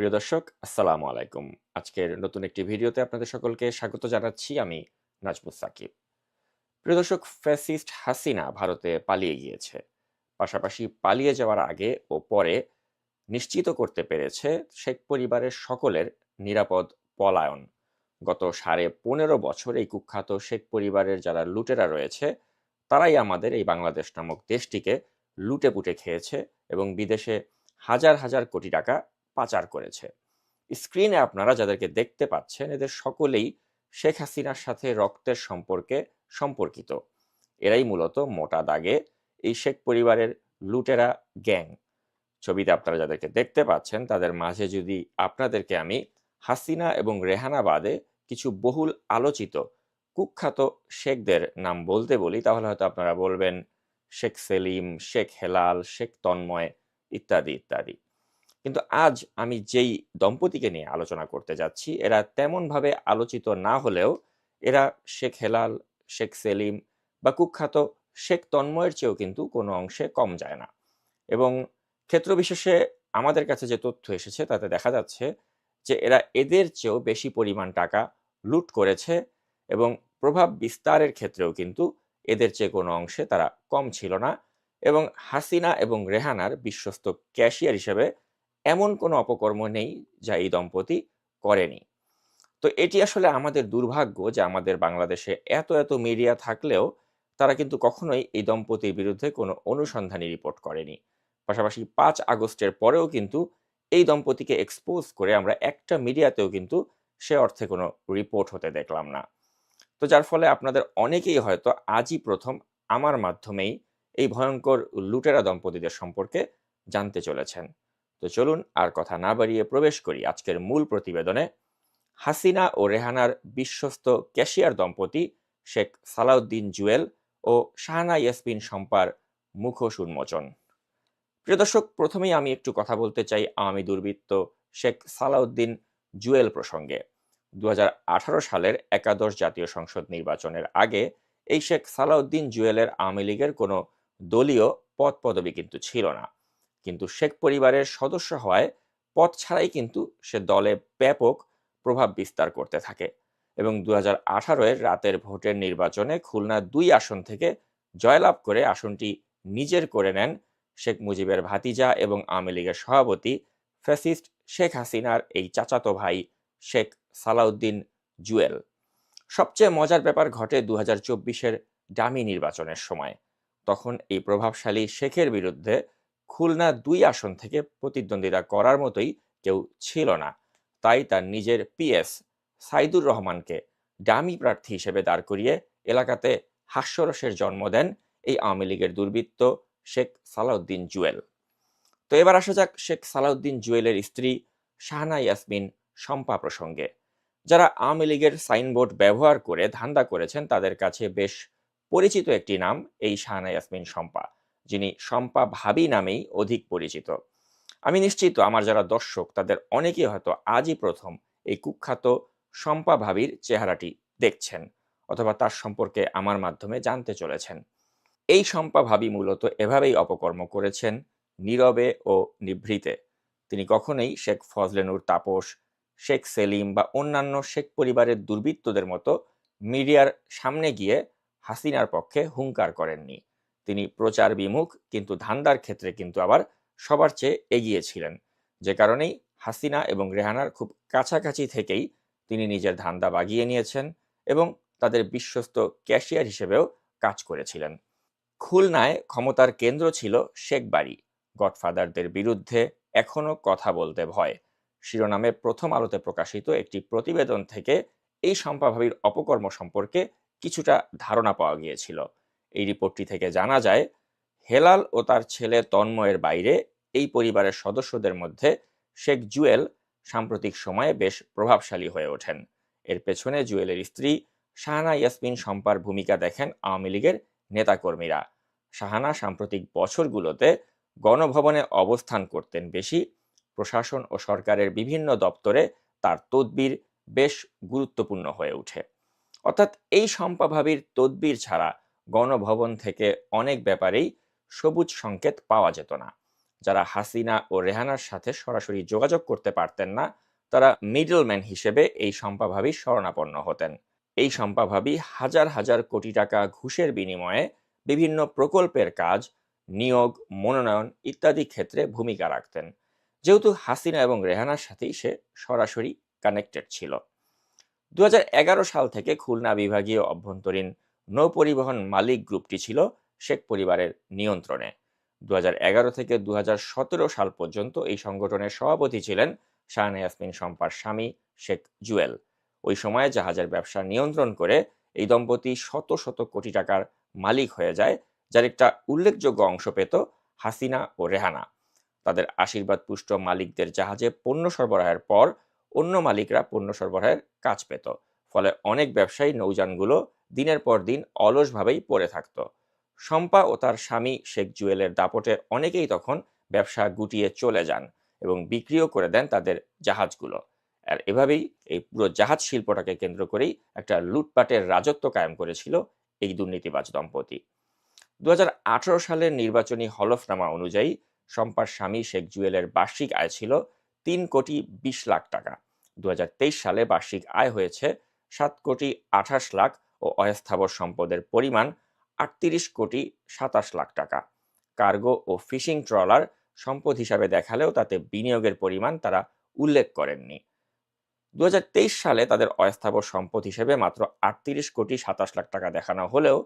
প্রিয় দর্শক, আসসালামু আলাইকুম। আজকের নতুন একটি ভিডিওতে আপনাদের সকলকে স্বাগত জানাচ্ছি আমি নাজমুস সাকিব। প্রিয় দর্শক, ফ্যাসিস্ট হাসিনা ভারতে পালিয়ে গিয়েছে। পাশাপাশি পালিয়ে যাওয়ার আগে ও পরে নিশ্চিত করতে পেরেছে শেখ পরিবারের সকলের নিরাপদ পলায়ন। গত সাড়ে পনেরো বছর এই কুখ্যাত শেখ পরিবারের যারা লুটেরা রয়েছে, তারাই আমাদের এই বাংলাদেশ নামক দেশটিকে লুটে পুটে খেয়েছে এবং বিদেশে হাজার হাজার কোটি টাকা পাচার করেছে। স্ক্রিনে আপনারা যাদেরকে দেখতে পাচ্ছেন, এদের সকলেই শেখ হাসিনার সাথে রক্তের সম্পর্কে সম্পর্কিত। এরাই মূলত মোটা দাগে এই শেখ পরিবারের লুটেরা গ্যাং। ছবিতে আপনারা যাদেরকে দেখতে পাচ্ছেন, তাদের মাঝে যদি আপনাদেরকে আমি হাসিনা এবং রেহানা বাদে কিছু বহুল আলোচিত, কুখ্যাত শেখদের নাম বলতে বলি, তাহলে হয়তো আপনারা বলবেন শেখ সেলিম, শেখ হেলাল, শেখ তন্ময় ইত্যাদি ইত্যাদি। কিন্তু আজ আমি যেই দম্পতিকে নিয়ে আলোচনা করতে যাচ্ছি, এরা তেমনভাবে আলোচিত না হলেও এরা শেখ হেলাল, শেখ সেলিম বা কুখ্যাত শেখ তন্ময়ের চেয়েও কিন্তু কোনো অংশে কম যায় না। এবং ক্ষেত্রবিশেষে আমাদের কাছে যে তথ্য এসেছে, তাতে দেখা যাচ্ছে যে এরা এদের চেয়েও বেশি পরিমাণ টাকা লুট করেছে এবং প্রভাব বিস্তারের ক্ষেত্রেও কিন্তু এদের চেয়ে কোনো অংশে তারা কম ছিল না। এবং হাসিনা এবং রেহানার বিশ্বস্ত ক্যাশিয়ার হিসেবে এমন কোনো অপকর্ম নেই যা এই দম্পতি করেনি। তো এটি আসলে আমাদের দুর্ভাগ্য যে আমাদের বাংলাদেশে এত এত মিডিয়া থাকলেও তারা কিন্তু কখনোই এই দম্পতির বিরুদ্ধে কোনো অনুসন্ধানী রিপোর্ট করেনি। পাশাপাশি পাঁচ আগস্টের পরেও কিন্তু এই দম্পতিকে এক্সপোজ করে আমরা একটা মিডিয়াতেও কিন্তু সে অর্থে কোনো রিপোর্ট হতে দেখলাম না। তো যার ফলে আপনাদের অনেকেই হয়তো আজই প্রথম আমার মাধ্যমেই এই ভয়ঙ্কর লুটেরা দম্পতিদের সম্পর্কে জানতে চলেছেন। তো চলুন আর কথা না বাড়িয়ে প্রবেশ করি আজকের মূল প্রতিবেদনে। হাসিনা ও রেহানার বিশ্বস্ত ক্যাশিয়ার দম্পতি শেখ সালাউদ্দিন জুয়েল ও শাহানা ইয়াসমিন শম্পার মুখোশ উন্মোচন। প্রিয় দর্শক, প্রথমেই আমি একটু কথা বলতে চাই আওয়ামী দুর্বৃত্ত শেখ সালাউদ্দিন জুয়েল প্রসঙ্গে। দু হাজার আঠারো সালের একাদশ জাতীয় সংসদ নির্বাচনের আগে এই শেখ সালাউদ্দিন জুয়েলের আওয়ামী লীগের কোনো দলীয় পদ পদবি কিন্তু ছিল না। কিন্তু শেখ পরিবারের সদস্য হওয়ায় পথ ছাড়াই কিন্তু সে দলে ব্যাপক প্রভাব বিস্তার করতে থাকে এবং দু এর রাতের ভোটের নির্বাচনে খুলনা দুই আসন থেকে জয়লাভ করে আসনটি নিজের করে নেন শেখ মুজিবের ভাতিজা এবং আওয়ামী লীগের সভাপতি ফ্যাসিস্ট শেখ হাসিনার এই চাচাতো ভাই শেখ সালাউদ্দিন জুয়েল। সবচেয়ে মজার ব্যাপার ঘটে দু হাজার চব্বিশের ডামি নির্বাচনের সময়। তখন এই প্রভাবশালী শেখের বিরুদ্ধে খুলনা দুই আসন থেকে প্রতিদ্বন্দ্বিতা করার মতোই কেউ ছিল না। তাই তার নিজের পিএস সাইদুর রহমানকে ডামি প্রার্থী হিসেবে দাঁড় করিয়ে এলাকাতে হাস্যরসের জন্ম দেন এই আওয়ামী লীগের দুর্বৃত্ত শেখ সালাউদ্দিন জুয়েল। তো এবার আসা যাক শেখ সালাউদ্দিন জুয়েলের স্ত্রী শাহানা ইয়াসমিন শম্পা প্রসঙ্গে। যারা আওয়ামী লীগের সাইনবোর্ড ব্যবহার করে ধান্দা করেছেন তাদের কাছে বেশ পরিচিত একটি নাম এই শাহানা ইয়াসমিন শম্পা। যিনি শম্পা ভাবি নামেই অধিক পরিচিত। আমি নিশ্চিত আমার যারা দর্শক, তাদের অনেকেই হয়তো আজই প্রথম এই কুখ্যাত শম্পা ভাবির চেহারাটি দেখছেন অথবা তার সম্পর্কে আমার মাধ্যমে জানতে চলেছেন। এই শম্পা ভাবি মূলত এভাবেই অপকর্ম করেছেন নীরবে ও নিভৃতে। তিনি কখনোই শেখ ফজলেনুর তাপস, শেখ সেলিম বা অন্যান্য শেখ পরিবারের দুর্বৃত্তদের মতো মিডিয়ার সামনে গিয়ে হাসিনার পক্ষে হুঙ্কার করেননি। তিনি প্রচার বিমুখ, কিন্তু ধান্দার ক্ষেত্রে কিন্তু আবার সবার চেয়ে এগিয়ে ছিলেন। যে কারণেই হাসিনা এবং রেহানার খুব কাছাকাছি থেকেই তিনি নিজের ধান্দা বাগিয়ে নিয়েছেন এবং তাদের বিশ্বস্ত ক্যাশিয়ার হিসেবেও কাজ করেছিলেন। খুলনায় ক্ষমতার কেন্দ্র ছিল শেখ বাড়ি। গডফাদারদের বিরুদ্ধে এখনও কথা বলতে ভয়। শিরোনামে প্রথম আলোতে প্রকাশিত একটি প্রতিবেদন থেকে এই সম্পাভাবীর অপকর্ম সম্পর্কে কিছুটা ধারণা পাওয়া গিয়েছিল। এই রিপোর্টটি থেকে জানা যায়, হেলাল ও তার ছেলে তন্ময়ের বাইরে এই পরিবারের সদস্যদের মধ্যে শেখ জুয়েল সাম্প্রতিক সময়ে বেশ প্রভাবশালী হয়ে ওঠেন। এর পেছনে জুয়েলের স্ত্রী শাহানা ইয়াসমিন শম্পার ভূমিকা দেখেন আওয়ামী লীগের নেতাকর্মীরা। শাহানা সাম্প্রতিক বছরগুলোতে গণভবনে অবস্থান করতেন বেশি, প্রশাসন ও সরকারের বিভিন্ন দপ্তরে তার তদবির বেশ গুরুত্বপূর্ণ হয়ে ওঠে। অর্থাৎ এই সম্পাভাবীর তদবির ছাড়া গণভবন থেকে অনেক ব্যাপারেই সবুজ সংকেত পাওয়া যেত না। যারা হাসিনা ও রেহানার সাথে সরাসরি যোগাযোগ করতে পারতেন না, তারা মিডলম্যান হিসেবে এই সম্পাভাবী শরণাপন্ন হতেন। এই সম্পাভাবী হাজার হাজার কোটি টাকা ঘুষের বিনিময়ে বিভিন্ন প্রকল্পের কাজ, নিয়োগ, মনোনয়ন ইত্যাদি ক্ষেত্রে ভূমিকা রাখতেন। যেহেতু হাসিনা এবং রেহানার সাথেই সে সরাসরি কানেক্টেড ছিল। দু হাজার এগারো সাল থেকে খুলনা বিভাগীয় অভ্যন্তরীণ নৌপরিবহন মালিক গ্রুপটি ছিল শেখ পরিবারের নিয়ন্ত্রণে। দু হাজার এগারো থেকে দু হাজার সতেরো সাল পর্যন্ত এই সংগঠনের সভাপতি ছিলেন শাহানা ইয়াসমিন শম্পার স্বামী শেখ জুয়েল। ওই সময়ে জাহাজের ব্যবসা নিয়ন্ত্রণ করে এই দম্পতি শত শত কোটি টাকার মালিক হয়ে যায়, যার একটা উল্লেখযোগ্য অংশ পেত হাসিনা ও রেহানা। তাদের আশীর্বাদ পুষ্ট মালিকদের জাহাজে পণ্য সরবরাহের পর অন্য মালিকরা পণ্য সরবরাহের কাজ পেত। ফলে অনেক ব্যবসায়ী নৌযানগুলো দিনের পর দিন অলসভাবেই পড়ে থাকত। শম্পা ও তার স্বামী শেখ জুয়েলের দাপটে অনেকেই তখন ব্যবসা গুটিয়ে চলে যান এবং বিক্রিও করে দেন তাদের জাহাজগুলো। আর এভাবেই এই পুরো জাহাজ শিল্পটাকে কেন্দ্র করেই একটা লুটপাটের রাজত্ব কায়েম করেছিল এই দুর্নীতিবাজ দম্পতি। দু হাজার আঠারো সালের নির্বাচনী হলফনামা অনুযায়ী শম্পার স্বামী শেখ জুয়েলের বার্ষিক আয় ছিল তিন কোটি বিশ লাখ টাকা। দু হাজার তেইশ সালে বার্ষিক আয় হয়েছে সাত কোটি আঠাশ লাখ ও অস্থাবর সম্পদের পরিমাণ আটত্রিশ কোটি সাতাশ লাখ টাকা। কার্গো ও ফিশিং ট্রলার সম্পদ হিসাবে দেখালেও তাতে বিনিয়োগের পরিমাণ তারা উল্লেখ করেননি। দু হাজার তেইশ সালে তাদের অস্থাবর সম্পদ হিসেবে মাত্র আটত্রিশ কোটি সাতাশ লাখ টাকা দেখানো হলেও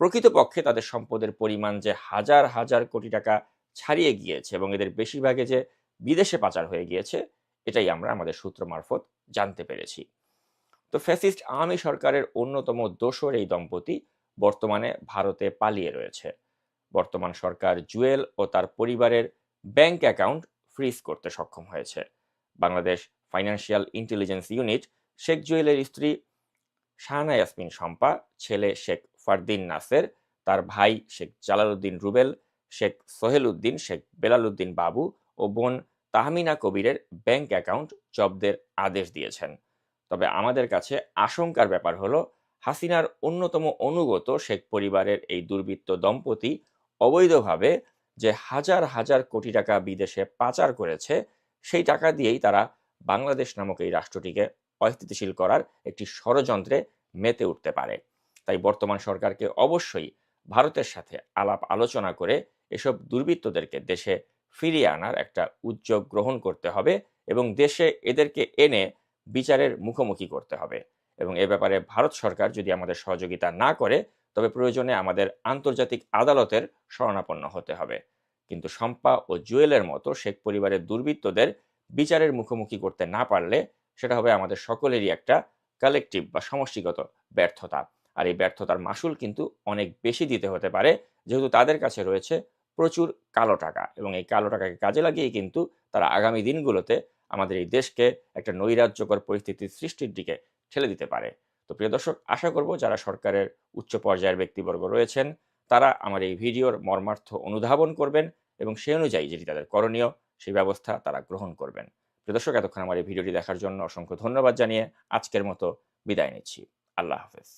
প্রকৃতপক্ষে তাদের সম্পদের পরিমাণ যে হাজার হাজার কোটি টাকা ছাড়িয়ে গিয়েছে এবং এদের বেশিরভাগে যে বিদেশে পাচার হয়ে গিয়েছে, এটাই আমরা আমাদের সূত্র মারফত জানতে পেরেছি। তো ফ্যাসিস্ট আওয়ামী সরকারের অন্যতম দোসর এই দম্পতি বর্তমানে ভারতে পালিয়ে রয়েছে। বর্তমান সরকার জুয়েল ও তার পরিবারের ব্যাংক অ্যাকাউন্ট ফ্রিজ করতে সক্ষম হয়েছে। Bangladesh financial intelligence unit Sheikh জুয়েলের স্ত্রী শাহানা ইয়াসমিন শম্পা, ছেলে শেখ ফারদিন নাসের, তার ভাই শেখ জালালউদ্দিন রুবেল, শেখ সোহেল উদ্দিন শেখ বেলাল উদ্দিন বাবু ও বোন তাহমিনা কবিরের ব্যাংক অ্যাকাউন্ট জব্দের আদেশ দিয়েছেন। তবে আমাদের কাছে আশঙ্কার ব্যাপার হলো, হাসিনার অন্যতম অনুগত শেখ পরিবারের এই দুর্বৃত্ত দম্পতি অবৈধভাবে যে হাজার হাজার কোটি টাকা বিদেশে পাচার করেছে, সেই টাকা দিয়েই তারা বাংলাদেশ নামক এই রাষ্ট্রটিকে অস্থিতিশীল করার একটি ষড়যন্ত্রে মেতে উঠতে পারে। তাই বর্তমান সরকারকে অবশ্যই ভারতের সাথে আলাপ আলোচনা করে এসব দুর্বৃত্তদেরকে দেশে ফিরিয়ে আনার একটা উদ্যোগ গ্রহণ করতে হবে এবং দেশে এদেরকে এনে বিচারের মুখোমুখি করতে হবে। এবং এ ব্যাপারে ভারত সরকার যদি আমাদের সহযোগিতা না করে, তবে প্রয়োজনে আমাদের আন্তর্জাতিক আদালতের শরণাপন্ন হতে হবে। কিন্তু শম্পা ও জুয়েলের মতো শেখ পরিবারের দুর্বৃত্তদের বিচারের মুখোমুখি করতে না পারলে সেটা হবে আমাদের সকলেরই একটা কালেকটিভ বা সমষ্টিগত ব্যর্থতা। আর এই ব্যর্থতার মাসুল কিন্তু অনেক বেশি দিতে হতে পারে, যেহেতু তাদের কাছে রয়েছে প্রচুর কালো টাকা। এবং এই কালো টাকাকে কাজে লাগিয়ে কিন্তু তারা আগামী দিনগুলোতে আমাদের এই দেশকে একটা নৈরাজ্যকর পরিস্থিতির সৃষ্টির দিকে ঠেলে দিতে পারে। তো প্রিয় দর্শক, আশা করব যারা সরকারের উচ্চ পর্যায়ের ব্যক্তিবর্গ রয়েছেন, তারা আমার এই ভিডিওর মর্মার্থ অনুধাবন করবেন এবং সেই অনুযায়ী যেটি তাদের করণীয়, সেই ব্যবস্থা তারা গ্রহণ করবেন। প্রিয় দর্শক, এতক্ষণ আমার এই ভিডিওটি দেখার জন্য অসংখ্য ধন্যবাদ জানিয়ে আজকের মতো বিদায় নিচ্ছি। আল্লাহ হাফেজ।